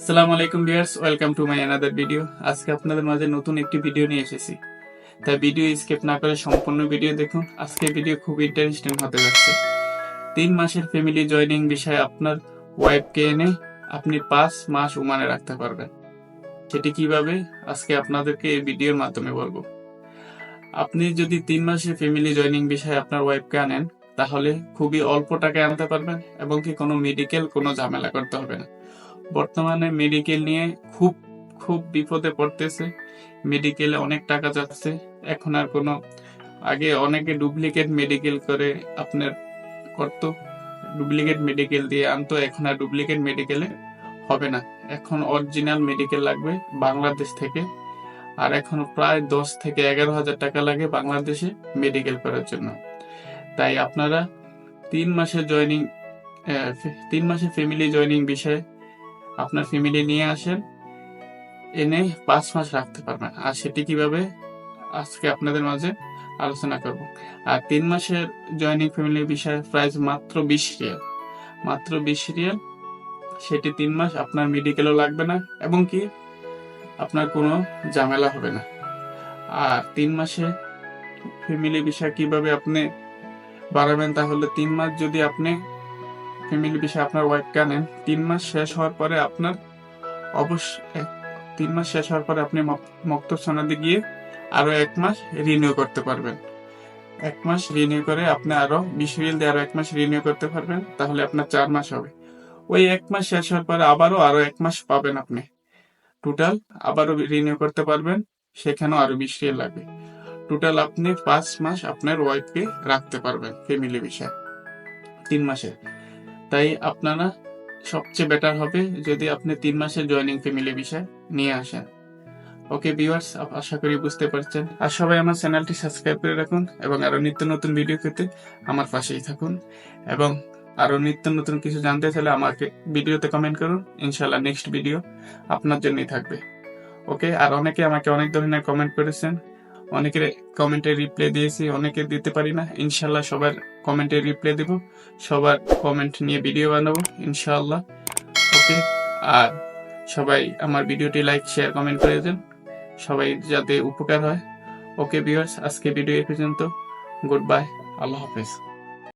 আসসালামু আলাইকুম viewers, welcome to my another video আজকে আপনাদের মাঝে নতুন একটি ভিডিও নিয়ে এসেছি। তাই ভিডিও স্কিপ না করে সম্পূর্ণ ভিডিও দেখুন। আজকে ভিডিও খুব ইন্টারেস্টিং হতে যাচ্ছে। তিন মাসের ফ্যামিলি জয়েনিং বিষয়ে আপনার ওয়াইফকে এনে আপনি পাঁচ মাস উমানে রাখতে পারবেন। সেটি কীভাবে? আজকে আপনাদেরকে এই ভিডিওর মাধ্যমে বলব। আপনি যদি তিন মাসের ফ্যামিলি জয়েনিং বিষয়ে আপনার ওয়াইফকে আনেন, তাহলে খুবই অল্প টাকায় আনতে পারবেন এবং কি কোনো মেডিকেল কোনো ঝামেলা করতে হবে না। বর্তমানে মেডিকেল নিয়ে খুব খুব বিপদে পড়তেছে। মেডিকেলে অনেক টাকা যাচ্ছে। এখন আর কোনো, আগে অনেকে ডুপ্লিকেট মেডিকেল করে আপনার করতো। ডুপ্লিকেট মেডিকেল দিয়ে আনতো, এখন আর ডুপ্লিকেট মেডিকেলে হবে না। এখন অরিজিনাল মেডিকেল লাগবে বাংলাদেশ থেকে। আর এখন প্রায় দশ থেকে এগারো হাজার টাকা লাগে বাংলাদেশে মেডিকেল করার জন্য। তাই আপনারা তিন মাসে জয়নিং তিন মাসে ফ্যামিলি জয়নিং বিষয়ে আপনার ফ্যামিলি নিয়ে আসেন, এনে পাঁচ মাস রাখতে পারবেন। আর সেটি কীভাবে? আজকে আপনাদের মাঝে আলোচনা করব। আর তিন মাসের জয়নিং ফ্যামিলির বিষয়ে প্রাইস মাত্র বিশ রিয়াল। মাত্র বিশ রিয়াল, সেটি তিন মাস আপনার মেডিকেলও লাগবে না, এবং কি আপনার কোনো ঝামেলা হবে না। আর তিন মাসে ফ্যামিলি বিষয় কীভাবে আপনি বাড়াবেন, তাহলে তিন মাস যদি আপনি ফ্যামিলি বিষয়ে আপনার ওয়াইফকে আনেন তিন মাস শেষ হওয়ার পরে আপনার অবশ্য তিন মাস শেষ হওয়ার পরে আপনি মক্তব সনাদে গিয়ে আরও এক মাস রিনিউ করতে পারবেন। এক মাস রিনিউ করে আপনি আরও বিশ রিল দিয়ে আরও এক মাস রিনিউ করতে পারবেন, তাহলে আপনার চার মাস হবে। ওই এক মাস শেষ হওয়ার পরে আবারও আরও এক মাস পাবেন আপনি। টোটাল আবারও রিনিউ করতে পারবেন, সেখানেও আরও বিশ রিল লাগবে। টোটাল আপনি পাঁচ মাস আপনার ওয়াইফকে রাখতে পারবেন ফ্যামিলি বিষয়ে। তিন মাসে। তাই আপনারা সবচেয়ে বেটার হবে যদি আপনি তিন মাসের জয়েনিং ফ্যামিলি বিষয় নিয়ে আসেন। ওকে ভিউয়ার্স আশা করি বুঝতে পারছেন। আর সবাই আমার চ্যানেলটি সাবস্ক্রাইব করে রাখুন এবং আরও নিত্য নতুন ভিডিও পেতে আমার পাশেই থাকুন। এবং আরও নিত্য নতুন কিছু জানতে চাইলে আমাকে ভিডিওতে কমেন্ট করুন। ইনশাল্লাহ নেক্সট ভিডিও আপনার জন্যই থাকবে। ওকে আর অনেকে আমাকে অনেক ধরনের কমেন্ট করেছেন। অনেকের কমেন্টে রিপ্লাই দিয়েছি, অনেকে দিতে পারি না। ইনশাল্লাহ সবার কমেন্টে রিপ্লাই দেব। সবার কমেন্ট নিয়ে ভিডিও বানাবো ইনশাল্লাহ ওকে আর সবাই আমার ভিডিওটি লাইক শেয়ার কমেন্ট করে দেন। সবাই যাতে উপকার হয়। ওকে ভিউয়ার্স আজকে ভিডিও এ পর্যন্ত। গুড বাই আল্লাহ হাফেজ।